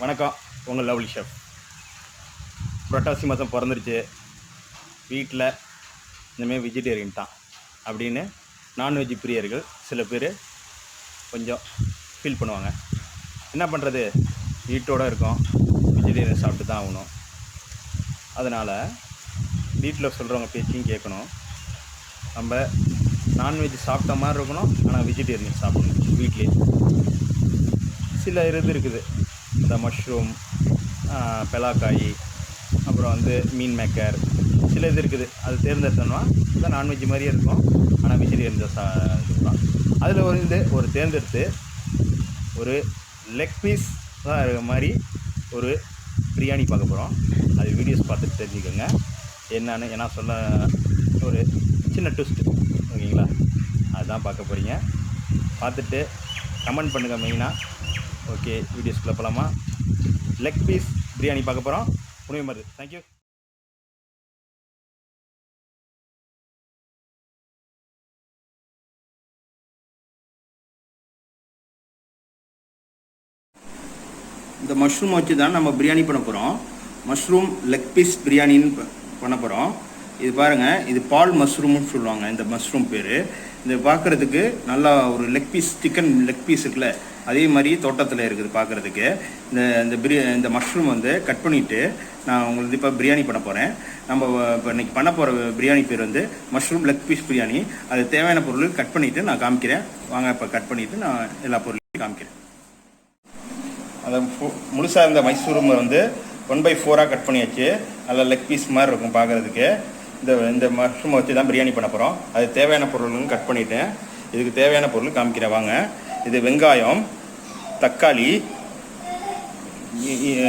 வணக்கம். உங்கள் lovely chef புரட்டாசி மாதம் பிறந்துருச்சு. வீட்டில் இனிமேல் வெஜிடேரியன் தான் அப்படின்னு நான்வெஜ் பிரியர்கள் சில பேர் கொஞ்சம் ஃபீல் பண்ணுவாங்க. என்ன பண்ணுறது வீட்டோட இருக்கோம். வெஜிடேரியன் சாப்பிட்டு தான் ஆகணும். அதனால் வீட்டில் சொல்கிறவங்க பேச்சையும் கேட்கணும். நம்ம நான்வெஜ் சாப்பிட்ட மாதிரி இருக்கணும். ஆனால் வெஜிடேரியன் சாப்பிடணும். வீட்லேயே. சில இது இருக்குது. இந்த மஷ்ரூம் பெலாக்காய் அப்புறம் வந்து மீன் மேக்கர் சில இது இருக்குது. அது தேர்ந்தெடுத்தோம்னா இதான் நான்வெஜ் மாதிரியே இருக்கும். ஆனால் வெஜிடேரியன் தான் சா இதுதான். அதில் ஒரு இது ஒரு தேர்ந்தெடுத்து ஒரு லெக் பீஸ் தான் இருக்கிற மாதிரி ஒரு பிரியாணி பார்க்க போகிறோம் அது வீடியோஸ் பார்த்துட்டு தெரிஞ்சுக்கோங்க. என்னன்னு ஏன்னா சொல்ல ஒரு சின்ன ட்விஸ்ட்டு ஓகேங்களா? அதுதான் பார்க்க போகிறீங்க பார்த்துட்டு கமெண்ட் பண்ணுங்கள் மெயினாக ஓகே வீடியோஸ்குள்ளே போகலாமா லெக் பீஸ் பிரியாணி பார்க்க போகிறோம் புனிய மாதிரி தேங்க்யூ இந்த மஷ்ரூம் வச்சு தான் நம்ம பிரியாணி பண்ண போகிறோம் மஷ்ரூம் லெக் பீஸ் பிரியாணின்னு பண்ண போகிறோம் இது பாருங்கள் இது பால் மஷ்ரூம்னு சொல்லுவாங்க இந்த மஷ்ரூம் பேர். இந்த பார்க்குறதுக்கு நல்லா ஒரு leg piece chicken leg piece இருக்குல்ல அதே மாதிரி தோட்டத்தில் இருக்குது பார்க்குறதுக்கு இந்த இந்த பிரியா இந்த மஷ்ரூம் வந்து கட் பண்ணிவிட்டு நான் உங்களுக்கு இப்போ பிரியாணி பண்ண போகிறேன் நம்ம இப்போ இன்றைக்கி பண்ண போகிற பிரியாணி பேர் வந்து மஷ்ரூம் லெக் பீஸ் பிரியாணி. அது தேவையான பொருள் கட் பண்ணிவிட்டு நான் காமிக்கிறேன். வாங்க இப்போ கட் பண்ணிவிட்டு நான் எல்லா பொருளையும் காமிக்கிறேன். அதை முழுசாக இருந்த மைசூரும் வந்து ஒன் பை ஃபோராக கட் பண்ணியாச்சு. நல்லா லெக் பீஸ் மாதிரி இருக்கும் பார்க்குறதுக்கு இந்த இந்த மஷ்ரூமை வச்சு தான் பிரியாணி பண்ண போகிறோம் அது தேவையான பொருளும் கட் பண்ணிவிட்டேன் இதுக்கு தேவையான பொருள் காமிக்கிறேன் வாங்க. இது வெங்காயம் தக்காளி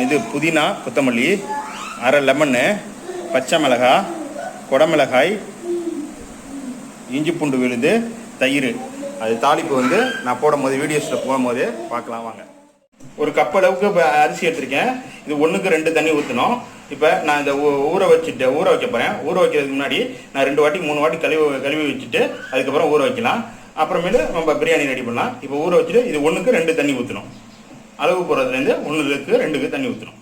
இது புதினா கொத்தமல்லி அரை லெமனு பச்சை மிளகாய் குடமிளகாய் இஞ்சி பூண்டு விழுது தயிர். அது தாளிப்பு வந்து நான் போடும்போது வீடியோஸில் போகும்போது பார்க்கலாம் வாங்க. ஒரு கப் அளவுக்கு அரிசி எடுத்திருக்கேன். இது ஒன்றுக்கு ரெண்டு தண்ணி ஊற்றணும் இப்போ நான் இந்த ஊ- ஊற வச்சுட்டு ஊற வைக்க போகிறேன் ஊற வைக்கிறதுக்கு முன்னாடி நான் ரெண்டு வாட்டி மூணு வாட்டி கழுவி கழுவி வச்சுட்டு அதுக்கப்புறம் ஊற வைக்கலாம். அப்புறமேலு நம்ம பிரியாணி ரெடி பண்ணலாம். இப்போ ஊற வச்சுட்டு இது ஒன்றுக்கு ரெண்டு தண்ணி ஊற்றணும் அளவு போகிறதுலேருந்து ஒன்றுக்கு ரெண்டுக்கு தண்ணி ஊற்றணும்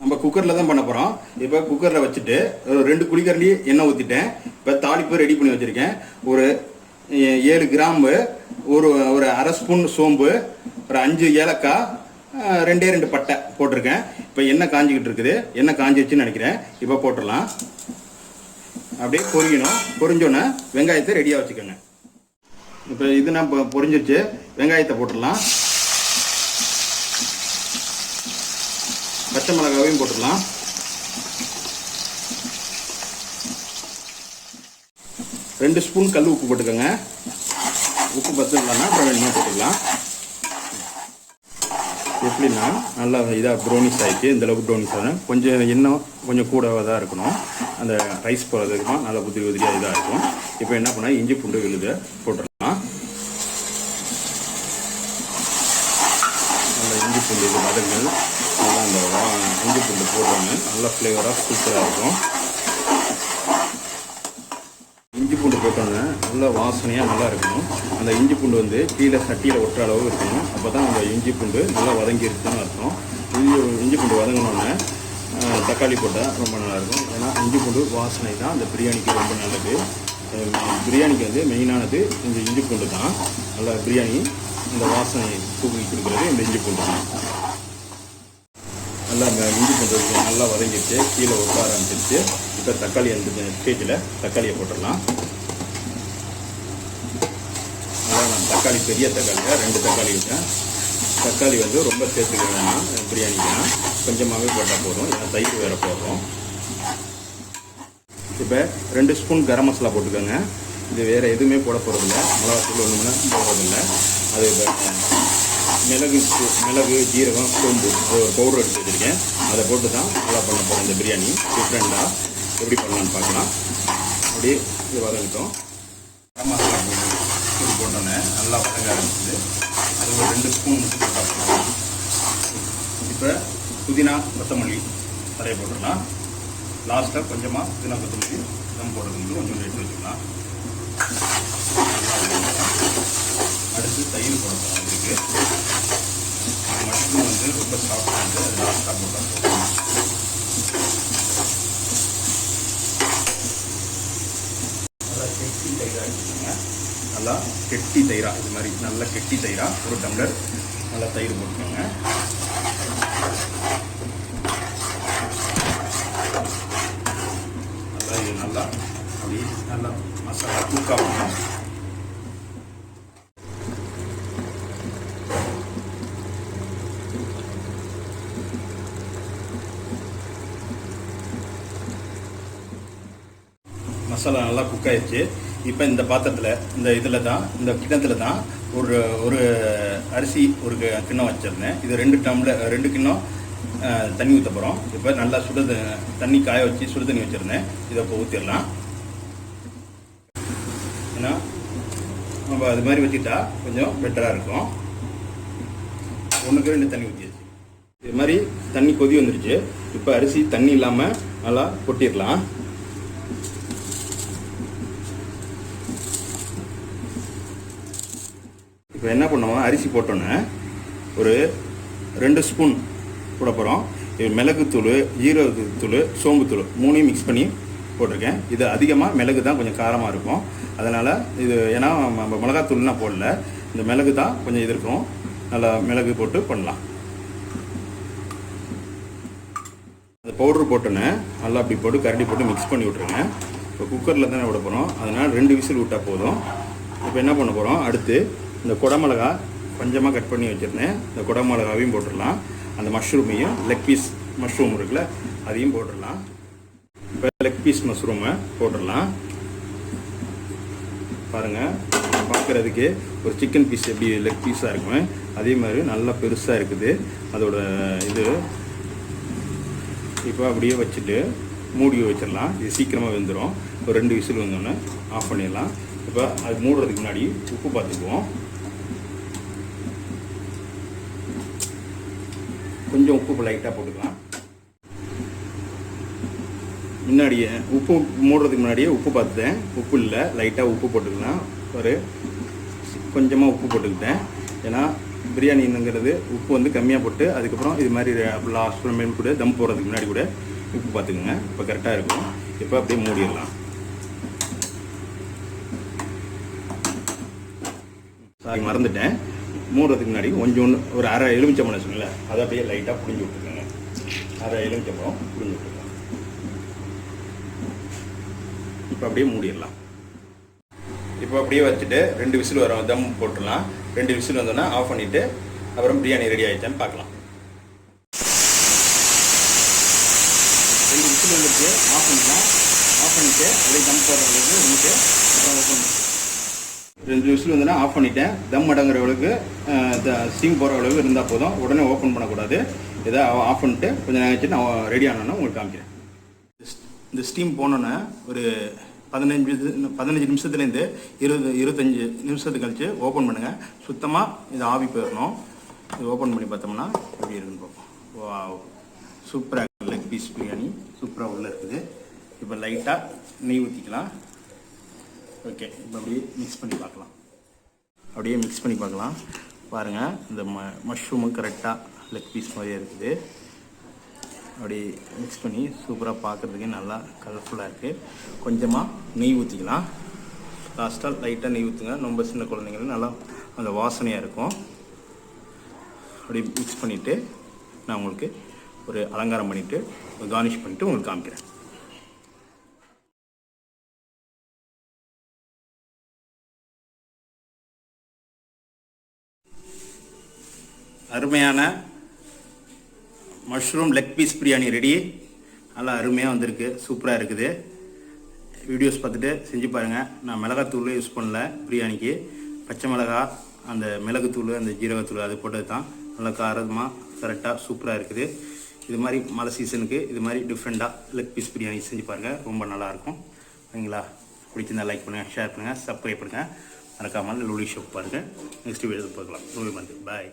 நம்ம குக்கரில் தான் பண்ண போகிறோம் இப்போ குக்கரில் வச்சுட்டு ஒரு ரெண்டு குளிக்கரண்டி எண்ணெய் ஊற்றிட்டேன் இப்போ தாளிப்பு ரெடி பண்ணி வச்சுருக்கேன். ஒரு ஏ- ஏழு கிராம்பு ஒரு ஒரு அரை ஸ்பூன் சோம்பு ஒரு அஞ்சு ஏலக்காய் ரெண்டே ரெண்டு பட்டை போட்டிருக்கேன். இப்போ என்ன காஞ்சிக்கிட்டு இருக்குது? என்ன காஞ்சிச்சுன்னு நினைக்கிறேன். இப்போ போட்டுடலாம். அப்படியே பொரியணும். பொரிஞ்சோன்னே வெங்காயத்தை ரெடியாக வச்சுக்கோங்க. இப்போ இது நான் இப்போ பொரிஞ்சிருச்சு. வெங்காயத்தை போட்டுடலாம். பச்சை மிளகாவையும் போட்டுடலாம். ரெண்டு ஸ்பூன் கல் உப்பு போட்டுக்கோங்க. உப்பு பத்து இல்லைன்னா அப்புறம் வேணுமா போட்டுக்கலாம். எப்படின்னா நல்லா இதாக ப்ரௌனிஸ் ஆகிட்டு இந்தளவுக்கு ப்ரௌனிஸ் ஆகும் கொஞ்சம் இன்னும் கொஞ்சம் கூடவாக தான் இருக்கணும். அந்த ரைஸ் போகிறதுக்குமா நல்லா உதிரி உதிரியாக இதாக இருக்கும். இப்போ என்ன பண்ணால் இஞ்சி பூண்டு விழுத போட்டுடலாம். நல்லா இஞ்சி பூண்டு இது வதங்கள் நல்லா அந்த இஞ்சி பூண்டு போடுறாங்க நல்லா ஃப்ளேவராக சூப்பராக இருக்கும் இஞ்சி பூண்டு போட்டோன்னே நல்லா வாசனையாக நல்லா இருக்கணும். அந்த இஞ்சி பூண்டு வந்து கீழே சட்டியில் ஒட்டுற அளவு இருக்கணும். அப்போ தான் அந்த இஞ்சி பூண்டு நல்லா வதங்கிருச்சுன்னு அர்த்தம். இஞ்சி இஞ்சி பூண்டு வதங்கினோடனே தக்காளி போட்டால் ரொம்ப நல்லாயிருக்கும் ஏன்னா இஞ்சி பூண்டு வாசனை தான் அந்த பிரியாணிக்கு ரொம்ப நல்லது. பிரியாணிக்கு வந்து மெயினானது இந்த இஞ்சி பூண்டு தான். நல்லா பிரியாணி இந்த வாசனை தூக்கி கொடுக்குறது இந்த இஞ்சி பூண்டு தான். நல்லா இந்த இஞ்சி பூண்டு நல்லா வதங்கிடுச்சு கீழே ஒட்ட ஆரம்பிச்சிருச்சு. இப்போ தக்காளி அந்த ஸ்டேஜில் தக்காளியை போட்டுடலாம் நல்லா நான் தக்காளி பெரிய தக்காளியாக ரெண்டு தக்காளி இருக்கேன் தக்காளி வந்து ரொம்ப சேர்த்துக்க வேணாம் பிரியாணிக்குனா கொஞ்சமாகவே போட்டால் போதும் ஏன்னா தயிர் வேறு போடுறோம் இப்போ ரெண்டு ஸ்பூன் கரம் மசாலா போட்டுக்கோங்க. இது வேறு எதுவுமே போட போகிறதில்ல மிளகாத்தூள் ஒன்றுமே போடுறதில்ல. அது இப்போ மிளகு மிளகு ஜீரகம் சோம்பு ஒரு பவுடர் எடுத்து வச்சுருக்கேன். அதை போட்டு தான் நல்லா பண்ண போகிறோம் இந்த பிரியாணி. டிஃப்ரெண்ட்டாக எப்படி பண்ணலான்னு பார்க்கலாம். அப்படியே இது வதங்கிட்டோம். கரம் மசாலா போட்டு போட்டோன்னே நல்லா வதங்க ஆரம்பிச்சுது. அது ஒரு ரெண்டு ஸ்பூன் மட்டும் போட்டால் இப்போ புதினா கொத்தமல்லி நிறைய போட்டுடலாம். லாஸ்ட்டாக கொஞ்சமாக புதினா கொத்தமல்லி தம் போடுறதுக்கு கொஞ்சம் எடுத்து வச்சுக்கலாம் நல்லா வதங்கட்டும். அடுத்து தயிர் போட போகிறோம் இதுக்கு மஷ்ரூம் வந்து வந்து ரொம்ப சாஃப்டாக இருந்து அதனால சாப்பிட்டு நல்லா கெட்டி தயிராக எடுத்துக்கோங்க நல்லா கெட்டி தயிராக இது மாதிரி நல்லா கெட்டி தயிரா? ஒரு டம்ளர் நல்லா தயிர் போட்டுக்கோங்க. நல்லா இது நல்லா அப்படி நல்லா மசாலா தூக்காகணும் மசாலா நல்லா குக் ஆயிடுச்சு. இப்போ இந்த பாத்திரத்தில் இந்த இதில் தான் இந்த கிண்ணத்தில் தான் ஒரு ஒரு அரிசி ஒரு கி- கிண்ணம் வச்சுருந்தேன். இது ரெண்டு டம்ளர் ரெண்டு கிண்ணம் தண்ணி ஊற்ற போகிறோம் இப்போ நல்லா சுடு த- தண்ணி காய வச்சு சுடு தண்ணி வச்சுருந்தேன். இதை இப்போ ஊற்றிடலாம் ஏன்னா நம்ம அது மாதிரி வச்சுட்டா கொஞ்சம் பெட்டராக இருக்கும். ஒன்றுக்கு ரெண்டு தண்ணி ஊற்றியாச்சு இது மாதிரி தண்ணி கொதி வந்துருச்சு. இப்போ அரிசி தண்ணி இல்லாமல் நல்லா கொட்டிடலாம். இப்போ என்ன பண்ணுவோம்? அரிசி போட்டோன்னே ஒரு ரெண்டு ஸ்பூன் போட போகிறோம் இது மிளகுத்தூள் ஜீரகத்தூள் சோம்புத்தூள் மூணையும் மிக்ஸ் பண்ணி போட்டிருக்கேன். இது அதிகமாக மிளகு தான் கொஞ்சம் காரமாக இருக்கும். அதனால் இது ஏன்னா நம்ம மிளகாத்தூள்லாம் போடல. இந்த மிளகு தான் கொஞ்சம் இது இருக்கும். நல்லா மிளகு போட்டு பண்ணலாம். அந்த பவுட்ரு போட்டோன்னே நல்லா அப்படி போட்டு கரண்டி போட்டு மிக்ஸ் பண்ணி விட்ருங்க இப்போ குக்கரில் தானே விட போகிறோம் அதனால் ரெண்டு விசில் விட்டால் போதும். இப்போ என்ன பண்ண போகிறோம் அடுத்து இந்த குடமிளகா கொஞ்சமாக கட் பண்ணி வச்சுருந்தேன். இந்த குடமிளகாவையும் போட்டுடலாம். அந்த மஷ்ரூமையும் லெக் பீஸ் மஷ்ரூம் இருக்குல்ல அதையும் போட்டுடலாம். இப்போ லெக் பீஸ் மஷ்ரூமை போட்டுடலாம். பாருங்கள் பார்க்குறதுக்கு ஒரு சிக்கன் பீஸ் எப்படி லெக் பீஸாக இருக்குமே அதே மாதிரி நல்லா பெருசாக இருக்குது. அதோட இது இப்போ அப்படியே வச்சுட்டு மூடி வச்சிடலாம். இது சீக்கிரமாக வெந்துடும் ஒரு ரெண்டு விசில் வந்தோடனே ஆஃப் பண்ணிடலாம். இப்போ அது மூடுறதுக்கு முன்னாடி உப்பு பார்த்துக்குவோம் கொஞ்சம் உப்பு லைட்டாக போட்டுக்கலாம். முன்னாடியே உப்பு மூடுறதுக்கு முன்னாடியே உப்பு பார்த்துட்டேன். உப்பு இல்லை லைட்டாக உப்பு போட்டுக்கலாம். ஒரு கொஞ்சமாக உப்பு போட்டுக்கிட்டேன். ஏன்னா பிரியாணிங்கிறது உப்பு வந்து கம்மியாக போட்டு அதுக்கப்புறம் இது மாதிரி லாஸ்ட் மெயின் கூட தம் போடுறதுக்கு முன்னாடி கூட உப்பு பார்த்துக்குங்க. இப்போ கரெக்டாக இருக்கும். இப்போ அப்படியே மூடிடலாம். சாரி மறந்துட்டேன். மூடுறதுக்கு முன்னாடி கொஞ்சோண்டு ஒரு அரை எலுமிச்சம்பழம் வச்சுக்கல அதை அப்படியே லைட்டாக புரிஞ்சு விட்டுருக்கோங்க அரை எலுமிச்சம்பழம் புரிஞ்சு விட்டுருங்க இப்போ அப்படியே மூடிடலாம். இப்போ அப்படியே வச்சுட்டு ரெண்டு விசில் வரும் தம் போட்டுடலாம். ரெண்டு விசில் வந்தோன்னா ஆஃப் பண்ணிவிட்டு அப்புறம் பிரியாணி ரெடி ஆகிடுச்சான்னு பார்க்கலாம். ரெண்டு விசில் வந்துட்டு ஆஃப் பண்ணிக்கலாம். ஆஃப் பண்ணிவிட்டு அப்படியே தம் போடுறவங்களுக்கு வந்துட்டு அப்புறம் ஓப்பன் ரெண்டு விசில் வந்தோன்னா ஆஃப் பண்ணிட்டேன். தம் அடங்குற அளவுக்கு ஸ்டீம் போகிற அளவுக்கு இருந்தால் போதும். உடனே ஓப்பன் பண்ணக்கூடாது. இதை ஆஃப் பண்ணிட்டு கொஞ்சம் நேரம் வச்சு நான் ரெடி ஆனோன்னா உங்களுக்கு காமிக்கிறேன். இந்த ஸ்டீம் போனோன்னே ஒரு பதினஞ்சு பதினஞ்சு நிமிஷத்துலேருந்து இருபது இருபத்தஞ்சி நிமிஷத்துக்கு கழிச்சு ஓப்பன் பண்ணுங்கள் சுத்தமாக இது ஆவி போயிடணும். இது ஓப்பன் பண்ணி பார்த்தோம்னா எப்படி இருக்குன்னு பார்ப்போம். வா சூப்பராக லெக் பீஸ் பிரியாணி. சூப்பராக உள்ளே இருக்குது. இப்போ லைட்டாக நெய் ஊற்றிக்கலாம் ஓகே இப்போ அப்படியே மிக்ஸ் பண்ணி பார்க்கலாம். அப்படியே மிக்ஸ் பண்ணி பார்க்கலாம். பாருங்கள் இந்த ம மஷ்ரூமும் கரெக்டாக லெக் பீஸ் மாதிரியே இருக்குது. அப்படி மிக்ஸ் பண்ணி சூப்பராக பார்க்குறதுக்கே நல்லா கலர்ஃபுல்லாக இருக்குது கொஞ்சமாக நெய் ஊற்றிக்கலாம் லாஸ்ட்டாக லைட்டாக நெய் ஊற்றுங்க ரொம்ப சின்ன குழந்தைங்களுக்கு நல்லா அந்த வாசனையாக இருக்கும். அப்படி மிக்ஸ் பண்ணிவிட்டு நான் உங்களுக்கு ஒரு அலங்காரம் பண்ணிவிட்டு கார்னிஷ் பண்ணிவிட்டு உங்களுக்கு காமிக்கிறேன். அருமையான mushroom leg piece biryani ready நல்லா அருமையாக வந்திருக்கு. சூப்பராக இருக்குது. வீடியோஸ் பார்த்துட்டு செஞ்சு பாருங்கள் நான் மிளகாத்தூள் யூஸ் பண்ணல பிரியாணிக்கு. பச்சை மிளகா அந்த மிளகுத்தூள் அந்த ஜீரகத்தூள் அது போட்டது தான். நல்லா காரமாக கரெக்டாக சூப்பராக இருக்குது. இது மாதிரி மழை சீசனுக்கு இது மாதிரி டிஃப்ரெண்ட்டாக லெக் பீஸ் பிரியாணி செஞ்சு பாருங்கள் ரொம்ப நல்லாயிருக்கும் சரிங்களா? பிடிச்சிருந்தா லைக் பண்ணுங்கள் ஷேர் பண்ணுங்கள் சப்ஸ்கிரைப் பண்ணுங்கள் மறக்காமல் லூலி ஷோப் பாருங்கள் நெக்ஸ்ட் வீடியோ பார்க்கலாம். லூடி மந்த் பாய்